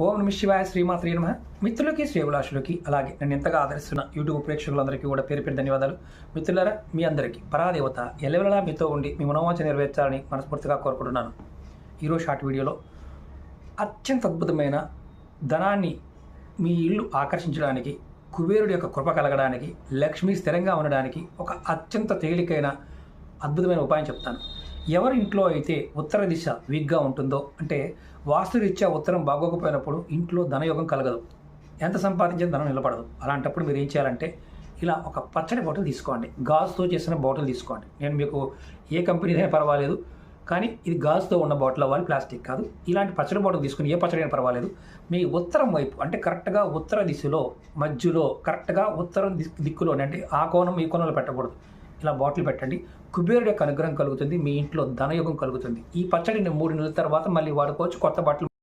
ఓం నమ శివాయ శ్రీమాత్రి నమ. మిత్రులకి శ్రేవులాషులకి అలాగే నన్ను ఎంతగా ఆదరిస్తున్న యూట్యూబ్ ప్రేక్షకులందరికీ కూడా పేరు పేరు ధన్యవాదాలు. మిత్రులారా మీ అందరికీ పరాదేవత ఎల్లవెల్లలా మీతో ఉండి మీ మనోవాంఛ నెరవేర్చాలని మనస్ఫూర్తిగా కోరుకుంటున్నాను. ఈరోజు షార్ట్ వీడియోలో అత్యంత అద్భుతమైన ధనాన్ని మీ ఇల్లు ఆకర్షించడానికి కుబేరుడి యొక్క కృప కలగడానికి లక్ష్మి స్థిరంగా ఉండడానికి ఒక అత్యంత తేలికైన అద్భుతమైన ఉపాయం చెప్తాను. ఎవరి ఇంట్లో అయితే ఉత్తర దిశ వీక్గా ఉంటుందో అంటే వాస్తురీత్యా ఉత్తరం బాగోకపోయినప్పుడు ఇంట్లో ధనయోగం కలగదు. ఎంత సంపాదించిన ధనం నిలబడదు. అలాంటప్పుడు మీరు ఏం చేయాలంటే ఇలా ఒక పచ్చడి బాటిల్ తీసుకోండి. గాజుతో చేసిన బాటిల్ తీసుకోండి. నేను మీకు ఏ కంపెనీదైనా పర్వాలేదు కానీ ఇది గాజుతో ఉన్న బాటిల్ అవ్వాలి ప్లాస్టిక్ కాదు. ఇలాంటి పచ్చడి బాటిల్ తీసుకుని ఏ పచ్చడి అయినా పర్వాలేదు. మీ ఉత్తరం వైపు అంటే కరెక్ట్గా ఉత్తర దిశలో మధ్యలో కరెక్ట్గా ఉత్తరం దిక్కులోనే అంటే ఆ కోణం ఈ కోణంలో పెట్టకూడదు. ఇలా బాటిల్ పెట్టండి. కుబేరుడు యొక్క అనుగ్రహం కలుగుతుంది. మీ ఇంట్లో ధనయోగం కలుగుతుంది. ఈ పచ్చడిని మూడు నెలల తర్వాత మళ్ళీ వాడుకోవచ్చు. కొత్త బాటిల్